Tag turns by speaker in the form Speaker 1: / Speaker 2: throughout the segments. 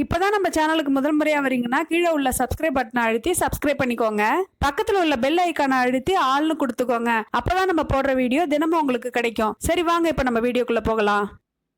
Speaker 1: இப்போதான் நம்ம சேனலுக்கு முதல் முறையாக வரீங்கன்னா கீழே உள்ள சப்ஸ்கிரைப் பட்டனை அழுத்தி சப்ஸ்கிரைப் பண்ணிக்கோங்க. பக்கத்தில் உள்ள பெல் ஐக்கானை அழுத்தி ஆள்னு கொடுத்துக்கோங்க. அப்போதான் நம்ம போடுற வீடியோ தினமும் உங்களுக்கு கிடைக்கும். சரி வாங்க இப்போ நம்ம வீடியோக்குள்ளே போகலாம்.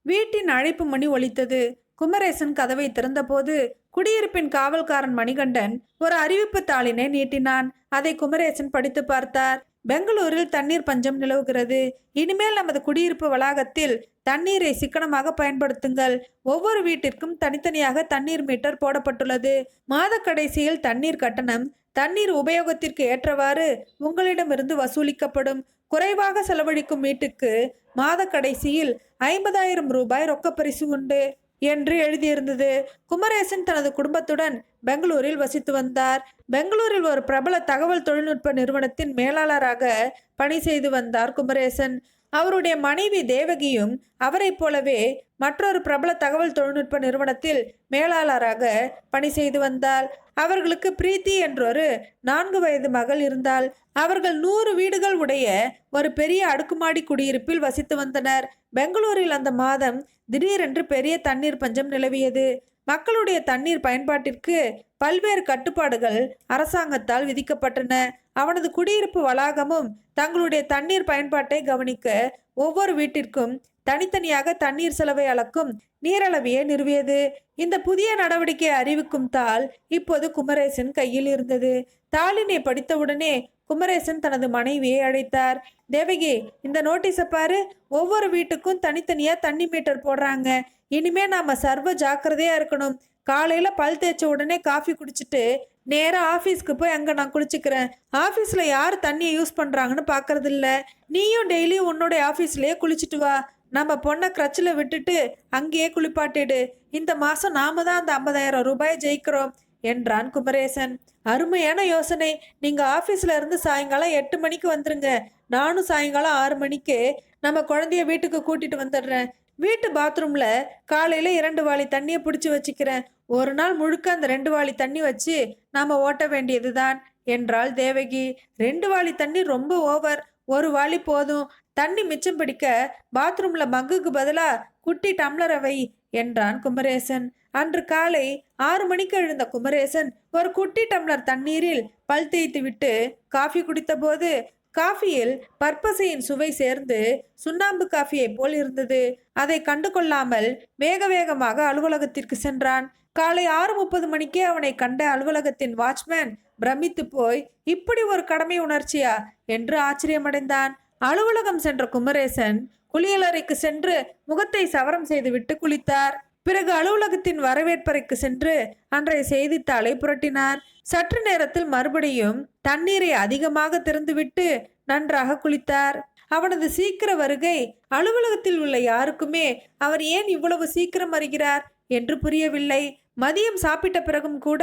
Speaker 1: வீட்டின் அழைப்பு மணி ஒலித்தது. குமரேசன் கதவை திறந்தபோது குடியிருப்பின் காவல்காரன் மணிகண்டன் ஒரு அறிவிப்பு தாளினை நீட்டினான். அதை குமரேசன் படித்து பார்த்தார். பெங்களூரில் தண்ணீர் பஞ்சம் நிலவுகிறது. இனிமேல் நமது குடியிருப்பு வளாகத்தில் தண்ணீரை சிக்கனமாக பயன்படுத்துங்கள். ஒவ்வொரு வீட்டிற்கும் தனித்தனியாக தண்ணீர் மீட்டர் போடப்பட்டுள்ளது. மாத கடைசியில் தண்ணீர் கட்டணம் தண்ணீர் உபயோகத்திற்கு ஏற்றவாறு உங்களிடமிருந்து வசூலிக்கப்படும். குறைவாக செலவழிக்கும் வீட்டுக்கு மாத கடைசியில் ஐம்பதாயிரம் ரூபாய் ரொக்கப்பரிசு உண்டு. என்று எழுதியிருந்தது. குமரேசன் தனது குடும்பத்துடன் பெங்களூரில் வசித்து வந்தார். பெங்களூரில் ஒரு பிரபல தகவல் தொழில்நுட்ப நிறுவனத்தின் மேலாளராக பணி செய்து வந்தார் குமரேசன். அவருடைய மனைவி தேவகியும் அவரைப் போலவே மற்றொரு பிரபல தகவல் தொழில்நுட்ப நிறுவனத்தில் மேலாளராக பணி செய்து வந்தால் அவர்களுக்கு பிரீத்தி என்றொரு நான்கு வயது மகள் இருந்தால் அவர்கள் நூறு வீடுகள் உடைய ஒரு பெரிய அடுக்குமாடி குடியிருப்பில் வசித்து வந்தனர். பெங்களூரில் அந்த மாதம் திடீரென்று பெரிய தண்ணீர் பஞ்சம் நிலவியது. மக்களுடைய தண்ணீர் பயன்பாட்டிற்கு பல்வேறு கட்டுப்பாடுகள் அரசாங்கத்தால் விதிக்கப்பட்டன. அவனது குடியிருப்பு வளாகமும் தங்களுடைய தண்ணீர் பயன்பாட்டை கவனிக்க ஒவ்வொரு வீட்டிற்கும் தனித்தனியாக தண்ணீர் செலவை அளக்கும் நீரளவியை நிறுவியது. இந்த புதிய நடவடிக்கை அறிவிக்கும் தாள் இப்போது குமரேசன் கையில் இருந்தது. தாளினை படித்தவுடனே குமரேசன் தனது மனைவியை அழைத்தார். தேவகி இந்த நோட்டீஸை பாரு. ஒவ்வொரு வீட்டுக்கும் தனித்தனியா தண்ணி மீட்டர் போடுறாங்க. இனிமே நாம சர்வ ஜாக்கிரதையா இருக்கணும். காலையில பல் தேய்ச்ச உடனே காஃபி குடிச்சிட்டு நேராக ஆஃபீஸ்க்கு போய் அங்கே நான் குளிச்சுக்கிறேன். ஆஃபீஸில் யார் தண்ணியை யூஸ் பண்ணுறாங்கன்னு பார்க்கறதில்ல நீயும் டெய்லியும் உன்னோட ஆஃபீஸ்லேயே குளிச்சுட்டு வா. நம்ம பொண்ணை கிரச்சில் விட்டுட்டு அங்கேயே குளிப்பாட்டிடு. இந்த மாதம் நாம தான் அந்த ஐம்பதாயிரம் ரூபாய் ஜெயிக்கிறோம் என்றான் குமரேசன். அருமையான யோசனை. நீங்கள் ஆஃபீஸில் இருந்து சாயங்காலம் எட்டு மணிக்கு வந்துருங்க. நானும் சாயங்காலம் ஆறு மணிக்கு நம்ம குழந்தைய வீட்டுக்கு கூட்டிட்டு வந்துடுறேன். வீட்டு பாத்ரூமில் காலையில் இரண்டு வாளி தண்ணியை பிடிச்சி வச்சுக்கிறேன். ஒரு நாள் முழுக்க அந்த ரெண்டு வாளி தண்ணி வச்சு நாம் ஓட்ட வேண்டியதுதான் என்றாள் தேவகி. ரெண்டு வாளி தண்ணி ரொம்ப ஓவர் ஒரு வாளி போதும். தண்ணி மிச்சம் பிடிக்க பாத்ரூம்ல மக்குக்கு பதிலா குட்டி டம்ளரை வை என்றான் குமரேசன். அன்று காலை ஆறு மணிக்கு எழுந்த குமரேசன் ஒரு குட்டி டம்ளர் தண்ணீரில் பல் தேய்த்து விட்டு காஃபி குடித்தபோது காஃபியில் பற்பசையின் சுவை சேர்ந்து சுண்ணாம்பு காஃபியைப் போல் இருந்தது. அதை கண்டு கொள்ளாமல் வேக வேகமாக அலுவலகத்திற்கு சென்றான். காலை ஆறு முப்பது மணிக்கே அவனை கண்ட அலுவலகத்தின் வாட்ச்மேன் பிரமித்து போய் இப்படி ஒரு கடமை உணர்ச்சியா? என்று ஆச்சரியமடைந்தான். அலுவலகம் சென்ற குமரேசன் குளியலறைக்கு சென்று முகத்தை சவரம் செய்துவிட்டு குளித்தார். பிறகு அலுவலகத்தின் வரவேற்பறைக்கு சென்று அன்றைய செய்தித்தாளை புரட்டினார். சற்று நேரத்தில் மறுபடியும் தண்ணீரை அதிகமாக திறந்துவிட்டு நன்றாக குளித்தார். அவனது சீக்கிர வருகை அலுவலகத்தில் உள்ள யாருக்குமே அவர் ஏன் இவ்வளவு சீக்கிரம் வருகிறார் என்று புரியவில்லை. மதியம் சாப்பிட்ட பிறகும் கூட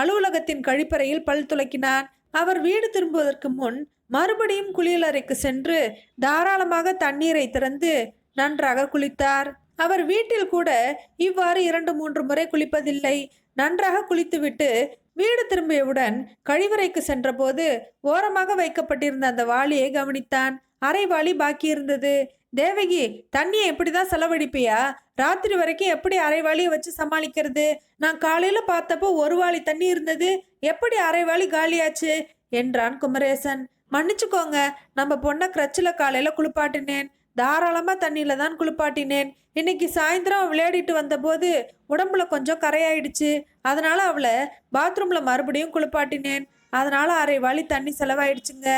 Speaker 1: அலுவலகத்தின் கழிப்பறையில் பல் துளக்கினான் அவர் வீடு திரும்புவதற்கு முன் மறுபடியும் குளியலறைக்கு சென்று தாராளமாக தண்ணீரை திறந்து நன்றாக குளித்தார். அவர் வீட்டில் கூட இவ்வாறு இரண்டு மூன்று முறை குளிப்பதில்லை. நன்றாக குளித்துவிட்டு வீடு திரும்பியவுடன் கழிவறைக்கு சென்றபோது ஓரமாக வைக்கப்பட்டிருந்த அந்த வாளியை கவனித்தான். அரை வாளி பாக்கி இருந்தது. தேவகி தண்ணியை எப்படிதான் செலவழிப்பியா? ராத்திரி வரைக்கும் எப்படி அரைவாளியை வச்சு சமாளிக்கிறது? நான் காலையில் பார்த்தப்போ ஒரு வாளி தண்ணி இருந்தது. எப்படி அரைவாளி காலியாச்சு? என்றான் குமரேசன். மன்னிச்சுக்கோங்க நம்ம பொண்ணை கிரச்சில் காலையில் குளிப்பாட்டினேன். தாராளமாக தண்ணியில் தான் குளிப்பாட்டினேன். இன்னைக்கு சாயந்தரம் விளையாடிட்டு வந்தபோது உடம்புல கொஞ்சம் கரையாயிடுச்சு. அதனால் அவளை பாத்ரூமில் மறுபடியும் குளிப்பாட்டினேன். அதனால் அரை வாளி தண்ணி செலவாயிடுச்சுங்க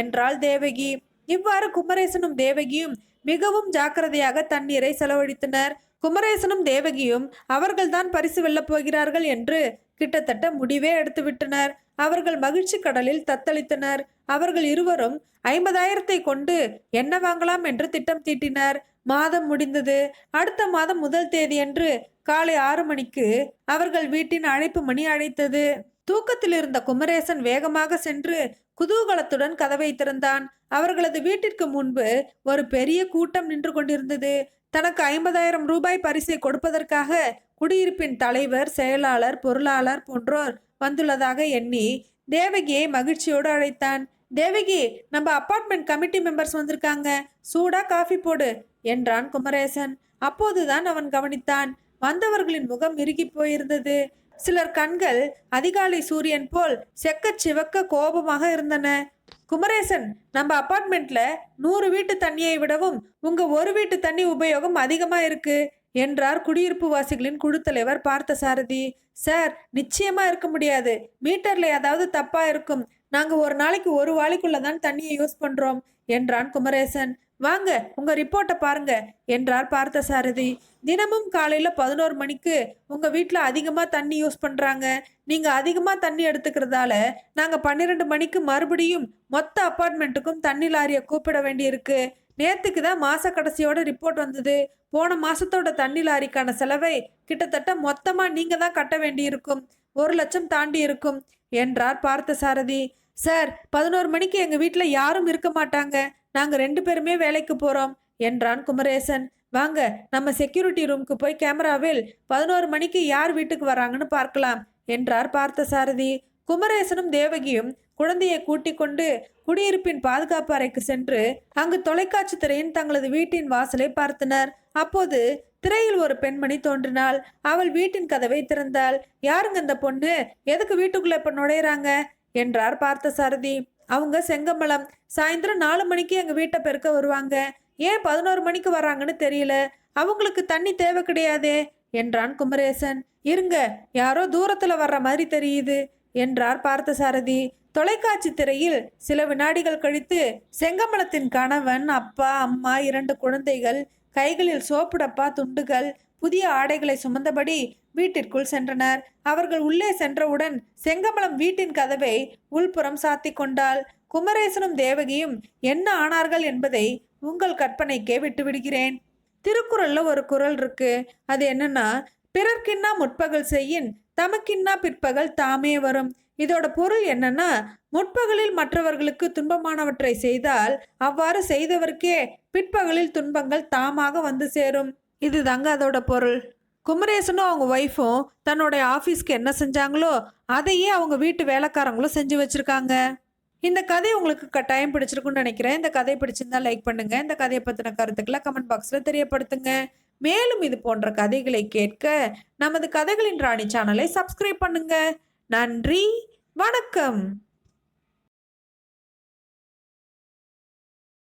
Speaker 1: என்றாள் தேவகி. இவ்வாறு குமரேசனும் தேவகியும் மிகவும் ஜாக்கிரதையாக தண்ணீரை செலவழித்தனர். குமரேசனும் தேவகியும் அவர்கள்தான் பரிசு வெல்லப் போகிறார்கள் என்று கிட்டத்தட்ட முடிவே எடுத்துவிட்டனர். அவர்கள் மகிழ்ச்சி கடலில் தத்தளித்தனர். அவர்கள் இருவரும் ஐம்பதாயிரத்தை கொண்டு என்ன வாங்கலாம் என்று திட்டம் தீட்டினர். மாதம் முடிந்தது. அடுத்த மாதம் முதல் தேதியன்று காலை ஆறு மணிக்கு அவர்கள் வீட்டின் அழைப்பு மணி அழைத்தது. தூக்கத்தில் இருந்த குமரேசன் வேகமாக சென்று குதூகலத்துடன் கதவை திறந்தான். அவர்களது வீட்டிற்கு முன்பு ஒரு பெரிய கூட்டம் நின்று கொண்டிருந்தது. தனக்கு ஐம்பதாயிரம் ரூபாய் பரிசை கொடுப்பதற்காக குடியிருப்பின் தலைவர் செயலாளர் பொருளாளர் போன்றோர் வந்துள்ளதாக எண்ணி தேவகியை மகிழ்ச்சியோடு அழைத்தான். தேவகி நம்ம அப்பார்ட்மெண்ட் கமிட்டி மெம்பர்ஸ் வந்திருக்காங்க. சூடா காஃபி போடு என்றான் குமரேசன். அப்போதுதான் அவன் கவனித்தான்.
Speaker 2: வந்தவர்களின் முகம் இறுகி போயிருந்தது. சிலர் கண்கள் அதிகாலை சூரியன் போல் செக்க சிவக்க கோபமாக இருந்தன. குமரேசன் நம்ம அப்பார்ட்மெண்ட்ல நூறு வீட்டு தண்ணியை விடவும் உங்க ஒரு வீட்டு தண்ணி உபயோகம் அதிகமா இருக்கு. என்றார் குடியிருப்பு வாசிகளின் குழு தலைவர் பார்த்தசாரதி. சார் நிச்சயமா இருக்க முடியாது. மீட்டர்ல ஏதாவது தப்பா இருக்கும். நாங்க ஒரு நாளைக்கு ஒரு வாளிக்குள்ள தான் தண்ணியை யூஸ் பண்றோம் என்றான் குமரேசன். வாங்க உங்க ரிப்போர்ட்டை பாருங்க என்றார் பார்த்தசாரதி. தினமும் காலையில பதினோரு மணிக்கு உங்க வீட்டில் அதிகமாக தண்ணி யூஸ் பண்றாங்க. நீங்க அதிகமாக தண்ணி எடுத்துக்கிறதால நாங்க பன்னிரெண்டு மணிக்கு மறுபடியும் மொத்த அப்பார்ட்மெண்ட்டுக்கும் தண்ணி லாரியை கூப்பிட வேண்டியிருக்கு. நேத்துக்கு தான் மாச கடைசியோட ரிப்போர்ட் வந்தது. போன மாசத்தோட தண்ணி லாரிக்கான செலவை கிட்டத்தட்ட மொத்தமா நீங்க தான் கட்ட வேண்டியிருக்கும். ஒரு லட்சம் தாண்டி இருக்கும் என்றார் பார்த்தசாரதி. சார் பதினோரு மணிக்கு எங்கள் வீட்டில் யாரும் இருக்க மாட்டாங்க. நாங்க ரெண்டு பேருமே வேலைக்கு போறோம் என்றான் குமரேசன். வாங்க நம்ம செக்யூரிட்டி ரூம்க்கு போய் கேமராவில் பதினோரு மணிக்கு யார் வீட்டுக்கு வராங்கன்னு பார்க்கலாம் என்றார் பார்த்தசாரதி. குமரேசனும் தேவகியும் குழந்தையை கூட்டிக் கொண்டு குடியிருப்பின் பாதுகாப்பு அறைக்கு சென்று அங்கு தொலைக்காட்சி திரையின் தங்களது வீட்டின் வாசலை பார்த்தனர். அப்போது திரையில் ஒரு பெண்மணி தோன்றினாள். அவள் வீட்டின் கதவை திறந்தாள். யாருங்க இந்த பொண்ணு? எதுக்கு வீட்டுக்குள்ள இப்ப நுழையிறாங்க? என்றார் பார்த்தசாரதி. அவங்க செங்கமலம் சாயந்தரம் நாலு மணிக்கு எங்கள் வீட்டை பெருக்க வருவாங்க. ஏன் பதினோரு மணிக்கு வராங்கன்னு தெரியல. அவங்களுக்கு தண்ணி தேவை கிடையாதே என்றான் குமரேசன். இருங்க யாரோ தூரத்தில் வர்ற மாதிரி தெரியுது என்றார் பார்த்தசாரதி. தொலைக்காட்சி திரையில் சில வினாடிகள் கழித்து செங்கமலத்தின் கணவன் அப்பா அம்மா இரண்டு குழந்தைகள் கைகளில் சோப்பு டப்பா துண்டுகள் புதிய ஆடைகளை சுமந்தபடி வீட்டிற்குள் சென்றனர். அவர்கள் உள்ளே சென்றவுடன் செங்கமலம் வீட்டின் கதவை உள்புறம் சாத்தி கொண்டாள். குமரேசனும் தேவகியும் என்ன ஆனார்கள் என்பதை உங்கள் கற்பனைக்கே விட்டுவிடுகிறேன். திருக்குறளில் திருக்குறள்ல ஒரு குறள் இருக்கு. அது என்னன்னா பிறர்க்கின்னா முற்பகல் செய்யின் தமக்கின்னா பிற்பகல் தாமே வரும். இதோட பொருள் என்னன்னா முற்பகலில் மற்றவர்களுக்கு துன்பமானவற்றை செய்தால் அவ்வாறு செய்தவருக்கே பிற்பகலில் துன்பங்கள் தாமாக வந்து சேரும். இதுதாங்க அதோட பொருள். குமரேசனும் அவங்க ஒய்ஃபும் தன்னுடைய ஆஃபீஸ்க்கு என்ன செஞ்சாங்களோ அதையே அவங்க வீட்டு வேலைக்காரங்களும் செஞ்சு வச்சிருக்காங்க. இந்த கதை உங்களுக்கு கட்டாயம் பிடிச்சிருக்குன்னு நினைக்கிறேன். இந்த கதை பிடிச்சிருந்தா லைக் பண்ணுங்கள் இந்த கதையை பற்றின கருத்துக்களை கமெண்ட் பாக்ஸில் தெரியப்படுத்துங்க. மேலும் இது போன்ற கதைகளை கேட்க நமது கதைகளின் ராணி சேனலை சப்ஸ்கிரைப் பண்ணுங்க. நன்றி. வணக்கம்.